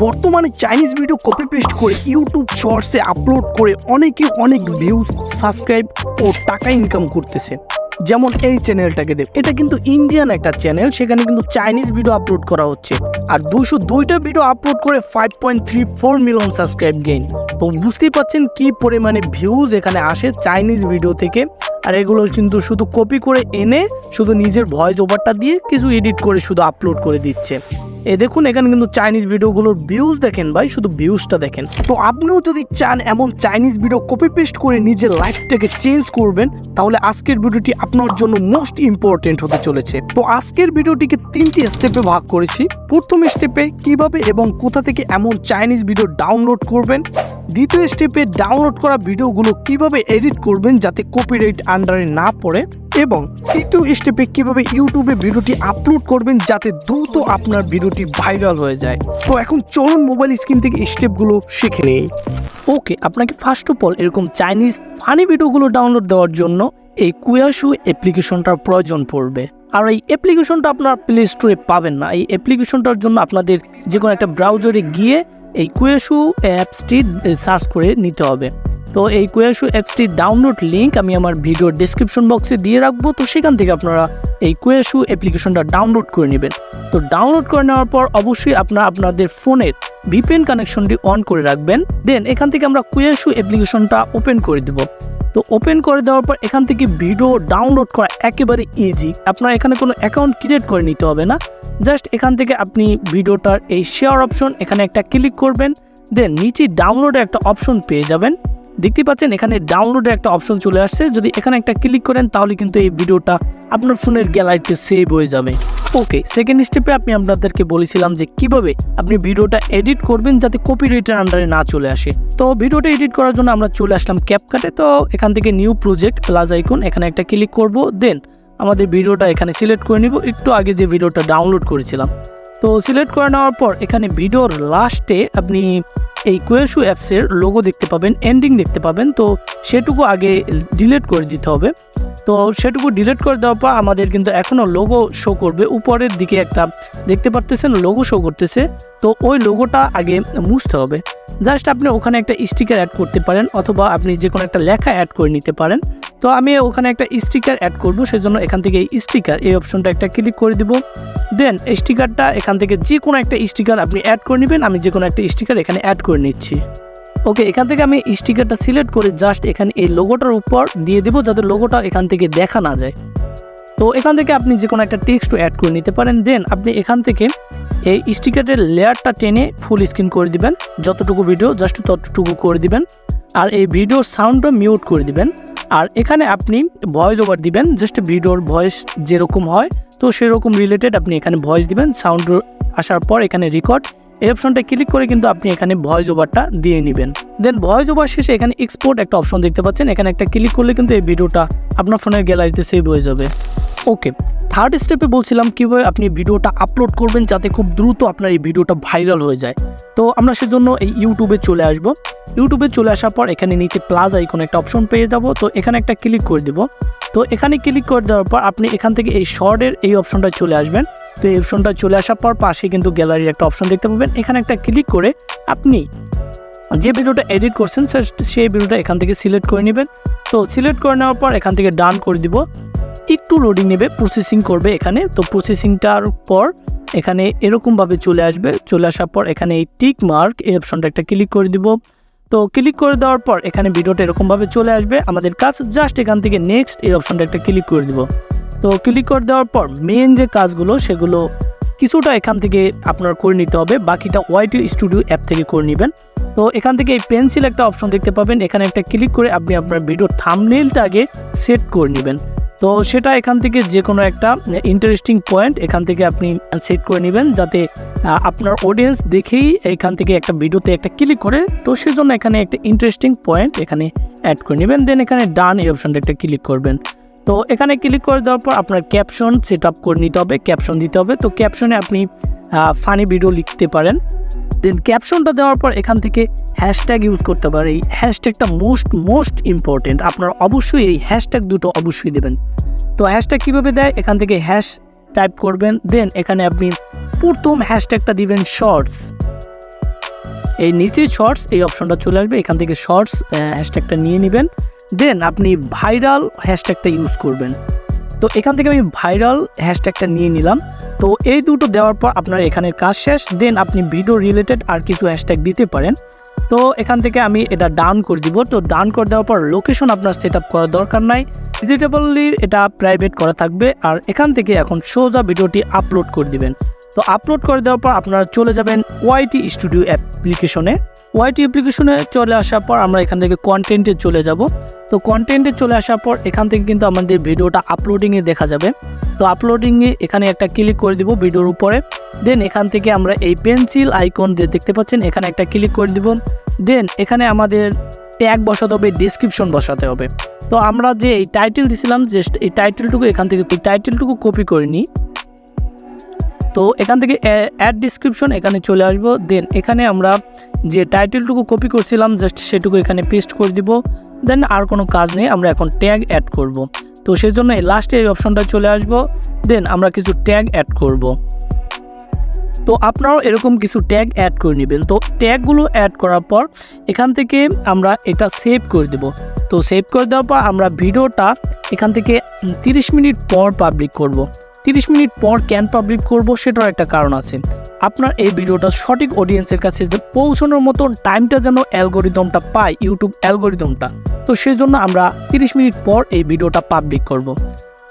বর্তমানে Chinese video copy paste করে YouTube শর্টসে আপলোড করে অনেকে অনেক ভিউজ সাবস্ক্রাইব ও টাকা ইনকাম করতেছে। যেমন এই চ্যানেলটাকে দেখ এটা কিন্তু ইন্ডিয়ান একটা চ্যানেল সেখানে কিন্তু চাইনিজ ভিডিও আপলোড করা হচ্ছে। আর দুশো দুইটা ভিডিও আপলোড করে five point three four million subscribe gain তো বুঝতেই পাচ্ছেন কি পরিমাণে ভিউজ এখানে আসে চাইনিজ ভিডিও থেকে। আর এগুলো কিন্তু শুধু কপি করে এনে শুধু নিজের ভয়েস ওভারটা দিয়ে কিছু এডিট করে শুধু আপলোড করে দিচ্ছে। এ দেখুন, এখানে কিন্তু চাইনিজ ভিডিওগুলোর ভিউজ দেখেন ভাই, শুধু ভিউজটা দেখেন। তো আপনিও যদি চান এমন চাইনিজ ভিডিও কপি পেস্ট করে নিজের লাইফটাকে চেঞ্জ করবেন, তাহলে আজকের ভিডিওটি আপনার জন্য মোস্ট ইম্পর্টেন্ট হতে চলেছে। তো আজকের ভিডিওটিকে তিনটি স্টেপে ভাগ করেছি। প্রথম স্টেপে কীভাবে এবং কোথা থেকে এমন চাইনিজ ভিডিও ডাউনলোড করবেন দ্বিতীয় স্টেপে ডাউনলোড করা ভিডিওগুলো কীভাবে এডিট করবেন যাতে কপিরাইট আন্ডারে না পড়ে? এবং তৃতীয় স্টেপে কীভাবে ইউটিউবে ভিডিওটি আপলোড করবেন যাতে দ্রুত আপনার ভিডিওটি ভাইরাল হয়ে যায়? তো এখন চলুন মোবাইল স্ক্রিন থেকে স্টেপগুলো শিখে নেই। ওকে আপনাকে ফার্স্ট অফ অল এরকম চাইনিজ ফানি ভিডিওগুলো ডাউনলোড দেওয়ার জন্য এই কুয়াশু অ্যাপ্লিকেশনটার প্রয়োজন পড়বে। আর এই অ্যাপ্লিকেশনটা আপনার প্লে স্টোরে পাবেন না। এই অ্যাপ্লিকেশনটার জন্য আপনাদের যে কোনো একটা ব্রাউজারে গিয়ে এই কুয়েশু অ্যাপসটি সার্চ করে নিতে হবে। তো এই কুয়েশু অ্যাপসটির ডাউনলোড লিঙ্ক আমি আমার ভিডিওর ডিসক্রিপশন বক্সে দিয়ে রাখব। তো সেখান থেকে আপনারা এই কুয়েশু অ্যাপ্লিকেশনটা ডাউনলোড করে নেবেন। তো ডাউনলোড করে নেওয়ার পর অবশ্যই আপনারা আপনাদের ফোনের ভিপিএন কানেকশনটি অন করে রাখবেন। দেন এখান থেকে আমরা কুয়েশু অ্যাপ্লিকেশনটা ওপেন করে দেব। তো ওপেন করে দেওয়ার পর এখান থেকে ভিডিও ডাউনলোড করা একেবারে ইজি আপনার এখানে কোনো অ্যাকাউন্ট ক্রিয়েট করে নিতে হবে না। জাস্ট এখান থেকে আপনি ভিডিওটার এই শেয়ার অপশন এখানে একটা ক্লিক করবেন দেন নিচে ডাউনলোডে একটা অপশন পেয়ে যাবেন। দেখতে পাচ্ছেন এখানে ডাউনলোডে একটা অপশন চলে আসছে। যদি এখানে একটা ক্লিক করেন তাহলে কিন্তু এই ভিডিওটা আপনার ফোনের গ্যালারিতে সেভ হয়ে যাবে। ওকে সেকেন্ড স্টেপে আপনি আপনাদেরকে বলেছিলাম যে কীভাবে আপনি ভিডিওটা এডিট করবেন যাতে কপিরাইটের আন্ডারে না চলে আসে। তো ভিডিওটা এডিট করার জন্য আমরা চলে আসলাম ক্যাপকাটে তো এখান থেকে নিউ প্রজেক্ট প্লাস আইকন এখানে একটা ক্লিক করব দেন আমাদের ভিডিওটা এখানে সিলেক্ট করে নিব। একটু আগে যে ভিডিওটা ডাউনলোড করেছিলাম। তো সিলেক্ট করে নেওয়ার পর এখানে ভিডিওর লাস্টে আপনি এই কোয়েশু অ্যাপসের লোগো দেখতে পাবেন এন্ডিং দেখতে পাবেন, তো সেটুকু আগে ডিলিট করে দিতে হবে। তো সেটুকু ডিলিট করে দেওয়ার পর আমাদের কিন্তু এখনও লোগো শো করবে, উপরের দিকে একটা দেখতে পারতেছেন লোগো শো করতেছে, তো ওই লোগোটা আগে মুছতে হবে। জাস্ট আপনি ওখানে একটা স্টিকার অ্যাড করতে পারেন, অথবা আপনি যে কোনো একটা লেখা অ্যাড করে নিতে পারেন। তো আমি ওখানে একটা স্টিকার অ্যাড করব, সেজন্য এখান থেকে স্টিকার এই অপশনটা একটা ক্লিক করে দিব। দেন স্টিকারটা এখান থেকে যে কোনো একটা স্টিকার আপনি অ্যাড করে নেবেন, আমি যে কোনো একটা স্টিকার এখানে অ্যাড করে নিচ্ছি। ওকে এখান থেকে আমি স্টিকারটা সিলেক্ট করে জাস্ট এখানে এই লোগোটার উপর দিয়ে দেবো, যাতে লোগোটা এখান থেকে দেখা না যায়। তো এখান থেকে আপনি যে কোনো একটা টেক্সটও অ্যাড করে নিতে পারেন। দেন আপনি এখান থেকে এই স্টিকারের লেয়ারটা টেনে ফুল স্ক্রিন করে দিবেন। যতটুকু ভিডিও জাস্ট ততটুকু করে দিবেন। আর এই ভিডিওর সাউন্ডটা মিউট করে দিবেন। আর এখানে আপনি ভয়েস ওভার দিবেন জাস্ট ভিডিওর ভয়েস যেরকম হয়, তো সেরকম রিলেটেড আপনি এখানে ভয়েস দিবেন। সাউন্ড আসার পর এখানে রেকর্ড এই অপশনটা ক্লিক করে কিন্তু আপনি এখানে ভয়েস ওভারটা দিয়ে নেবেন। দেন ভয়েস ওভার শেষে এখানে এক্সপোর্ট একটা অপশন দেখতে পাচ্ছেন। এখানে একটা ক্লিক করলে কিন্তু এই ভিডিওটা আপনার ফোনের গ্যালারিতে সেভ হয়ে যাবে। ওকে থার্ড স্টেপে বলছিলাম কীভাবে আপনি ভিডিওটা আপলোড করবেন যাতে খুব দ্রুত আপনার এই ভিডিওটা ভাইরাল হয়ে যায়। তো আমরা সেজন্য এই ইউটিউবে চলে আসব। ইউটিউবে চলে আসার পর এখানে নিচে প্লাস আইকন একটা অপশন পেয়ে যাব। তো এখানে একটা ক্লিক করে দেব। তো এখানে ক্লিক করে দেওয়ার পর আপনি এখান থেকে এই শর্টের এই অপশনটা চলে আসবেন। তো এই অপশনটা চলে আসার পর পাশে কিন্তু গ্যালারির একটা অপশন দেখতে পাবেন। এখানে একটা ক্লিক করে আপনি যে ভিডিওটা এডিট করছেন সেই ভিডিওটা এখান থেকে সিলেক্ট করে নেবেন। তো সিলেক্ট করে নেওয়ার পর এখান থেকে ডান করে দিব। একটু লোডিং নেবে প্রসেসিং করবে এখানে। তো প্রসেসিংটার পর এখানে এরকমভাবে চলে আসবে। চলে আসার পর এখানে এই টিক মার্ক এই অপশনটা একটা ক্লিক করে দিব। তো ক্লিক করে দেওয়ার পর এখানে ভিডিওটা এরকমভাবে চলে আসবে। আমাদের কাজ জাস্ট এখান থেকে নেক্সট এই অপশনটা একটা ক্লিক করে দিব। তো ক্লিক করে দেওয়ার পর মেন যে কাজগুলো, সেগুলো কিছুটা এখান থেকে আপনার করে নিতে হবে। বাকিটা ওয়াইটি স্টুডিও অ্যাপ থেকে করে নেবেন। তো এখান থেকে এই পেন্সিল একটা অপশন দেখতে পাবেন। এখানে একটা ক্লিক করে আপনি আপনার ভিডিওর থামনেলটা আগে সেট করে নেবেন। তো সেটা এখান থেকে যে কোনো একটা ইন্টারেস্টিং পয়েন্ট এখান থেকে আপনি সেট করে নেবেন যাতে আপনার অডিয়েন্স দেখেই এখান থেকে একটা ভিডিওতে একটা ক্লিক করে। তো সেজন্য এখানে একটা ইন্টারেস্টিং পয়েন্ট এখানে অ্যাড করে নেবেন। দেন এখানে ডান এই অপশনটা একটা ক্লিক করবেন। তো এখানে ক্লিক করে দেওয়ার পর আপনার ক্যাপশন সেট আপ করে নিতে হবে ক্যাপশন দিতে হবে। তো ক্যাপশনে আপনি ফানি ভিডিও লিখতে পারেন। দেন ক্যাপশনটা দেওয়ার পর এখান থেকে হ্যাশট্যাগ ইউজ করতে পারে এই হ্যাশট্যাগটা মোস্ট মোস্ট ইম্পর্টেন্ট আপনার অবশ্যই এই হ্যাশট্যাগ দুটো অবশ্যই দেবেন। তো হ্যাশট্যাগ কীভাবে দেয়? এখান থেকে হ্যাশ টাইপ করবেন। দেন এখানে আপনি প্রথম হ্যাশট্যাগটা দিবেন শর্টস এই নিচে শর্টস এই অপশনটা চলে আসবে। এখান থেকে শর্টস হ্যাশট্যাগটা নিয়ে নেবেন। দেন আপনি ভাইরাল হ্যাশট্যাগটা ইউজ করবেন। তো এখান থেকে আমি ভাইরাল হ্যাশট্যাগটা নিয়ে নিলাম। তো এই দুটো দেওয়ার পর আপনার এখানে কাজ শেষ দেন আপনি ভিডিও রিলেটেড আর কিছু হ্যাশট্যাগ দিতে পারেন। তো এখান থেকে আমি এটা ডাউন করে দিব। তো ডাউন করে দেওয়ার পর লোকেশন আপনার সেট আপ করার দরকার নাই। ভিজিটেবলি এটা প্রাইভেট করা থাকবে আর এখান থেকে এখন সোজা ভিডিওটি আপলোড করে দিবেন। তো আপলোড করে দেওয়ার পর আপনারা চলে যাবেন ওয়াইটি স্টুডিও অ্যাপ্লিকেশনে ওয়াইটি অ্যাপ্লিকেশনে চলে আসার পর আমরা এখান থেকে কন্টেন্টে চলে যাব। তো কন্টেন্টে চলে আসার পর এখান থেকে কিন্তু আমাদের ভিডিওটা আপলোডিংয়ে দেখা যাবে। তো আপলোডিংয়ে এখানে একটা ক্লিক করে দিব ভিডিওর উপরে। দেন এখান থেকে আমরা এই পেন্সিল আইকন দেখতে পাচ্ছেন, এখানে একটা ক্লিক করে দিব। দেন এখানে আমাদের ট্যাগ বসাতে হবে ডিসক্রিপশন বসাতে হবে। তো আমরা যে এই টাইটেল দিছিলাম যে এই টাইটেলটুকু এখান থেকে টাইটেলটুকু কপি করে নিই। তো এখান থেকে অ্যাড ডিসক্রিপশন এখানে চলে আসব। দেন এখানে আমরা যে টাইটেলটুকু কপি করছিলাম জাস্ট সেটুকু এখানে পেস্ট করে দিব। দেন আর কোনো কাজ নেই, আমরা এখন ট্যাগ অ্যাড করব। তো সেই জন্য লাস্টে এই অপশনটা চলে আসব। দেন আমরা কিছু ট্যাগ অ্যাড করব। তো আপনারাও এরকম কিছু ট্যাগ অ্যাড করে নেবেন। তো ট্যাগগুলো অ্যাড করার পর এখান থেকে আমরা এটা সেভ করে দেব। তো সেভ করে দেওয়ার পর আমরা ভিডিওটা এখান থেকে তিরিশ মিনিট পর পাবলিক করব। তিরিশ মিনিট পর ক্যান পাবলিক করব সেটার একটা কারণ আছে। আপনার এই ভিডিওটা সঠিক অডিয়েন্সের কাছে যে পৌঁছানোর মতন টাইমটা যেন অ্যালগোরিদমটা পায় ইউটিউব অ্যালগোরিদমটা তো সেই জন্য আমরা তিরিশ মিনিট পর এই ভিডিওটা পাবলিক করব।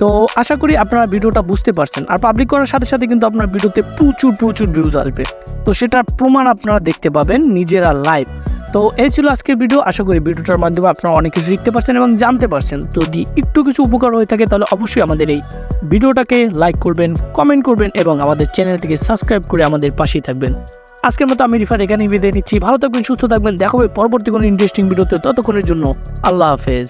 তো আশা করি আপনারা ভিডিওটা বুঝতে পারছেন। আর পাবলিক করার সাথে সাথে কিন্তু আপনার ভিডিওতে প্রচুর প্রচুর ভিউজ আসবে। তো সেটার প্রমাণ আপনারা দেখতে পাবেন নিজেরা লাইভ তো এই ছিল আজকের ভিডিও আশা করি ভিডিওটার মাধ্যমে আপনারা অনেক কিছু শিখতে পারছেন এবং জানতে পারছেন। যদি একটু কিছু উপকার হয়ে থাকে, তাহলে অবশ্যই আমাদের এই ভিডিওটাকে লাইক করবেন কমেন্ট করবেন এবং আমাদের চ্যানেলটিকে সাবস্ক্রাইব করে আমাদের পাশেই থাকবেন। আজকের মতো আমি রিফার এখানেই বিদায় নিচ্ছি। ভালো থাকবেন, সুস্থ থাকবেন। দেখাবে পরবর্তী কোনো ইন্টারেস্টিং ভিডিওতে ততক্ষণের জন্য আল্লাহ হাফেজ।